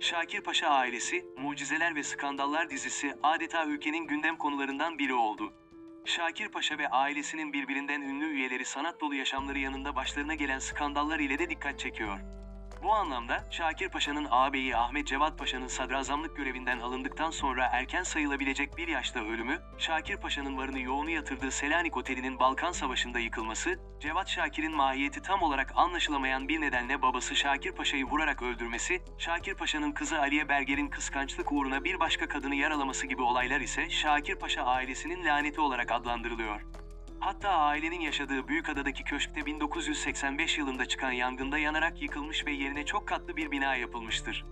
Şakir Paşa ailesi, Mucizeler ve Skandallar dizisi adeta ülkenin gündem konularından biri oldu. Şakir Paşa ve ailesinin birbirinden ünlü üyeleri sanat dolu yaşamları yanında başlarına gelen skandallar ile de dikkat çekiyor. Bu anlamda Şakir Paşa'nın ağabeyi Ahmet Cevat Paşa'nın sadrazamlık görevinden alındıktan sonra erken sayılabilecek bir yaşta ölümü, Şakir Paşa'nın varını yoğunu yatırdığı Selanik Oteli'nin Balkan Savaşı'nda yıkılması, Cevat Şakir'in mahiyeti tam olarak anlaşılamayan bir nedenle babası Şakir Paşa'yı vurarak öldürmesi, Şakir Paşa'nın kızı Aliye Berger'in kıskançlık uğruna bir başka kadını yaralaması gibi olaylar ise Şakir Paşa ailesinin laneti olarak adlandırılıyor. Hatta ailenin yaşadığı Büyükada'daki köşkte 1985 yılında çıkan yangında yanarak yıkılmış ve yerine çok katlı bir bina yapılmıştır.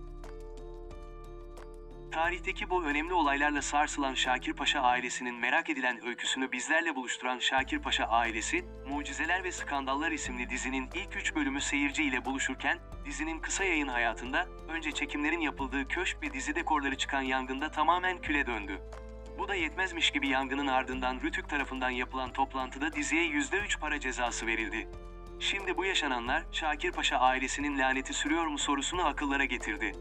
Tarihteki bu önemli olaylarla sarsılan Şakir Paşa ailesinin merak edilen öyküsünü bizlerle buluşturan Şakir Paşa ailesi, Mucizeler ve Skandallar isimli dizinin ilk üç bölümü seyirci ile buluşurken, dizinin kısa yayın hayatında, önce çekimlerin yapıldığı köşk ve dizi dekorları çıkan yangında tamamen küle döndü. Bu da yetmezmiş gibi yangının ardından Rütük tarafından yapılan toplantıda diziye %3 para cezası verildi. Şimdi bu yaşananlar Şakir Paşa ailesinin laneti sürüyor mu sorusunu akıllara getirdi.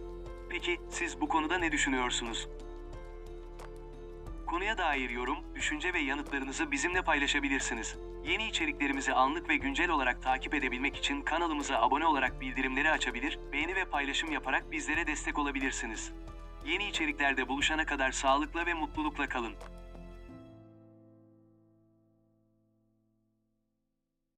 Peki siz bu konuda ne düşünüyorsunuz? Konuya dair yorum, düşünce ve yanıtlarınızı bizimle paylaşabilirsiniz. Yeni içeriklerimizi anlık ve güncel olarak takip edebilmek için kanalımıza abone olarak bildirimleri açabilir, beğeni ve paylaşım yaparak bizlere destek olabilirsiniz. Yeni içeriklerde buluşana kadar sağlıkla ve mutlulukla kalın.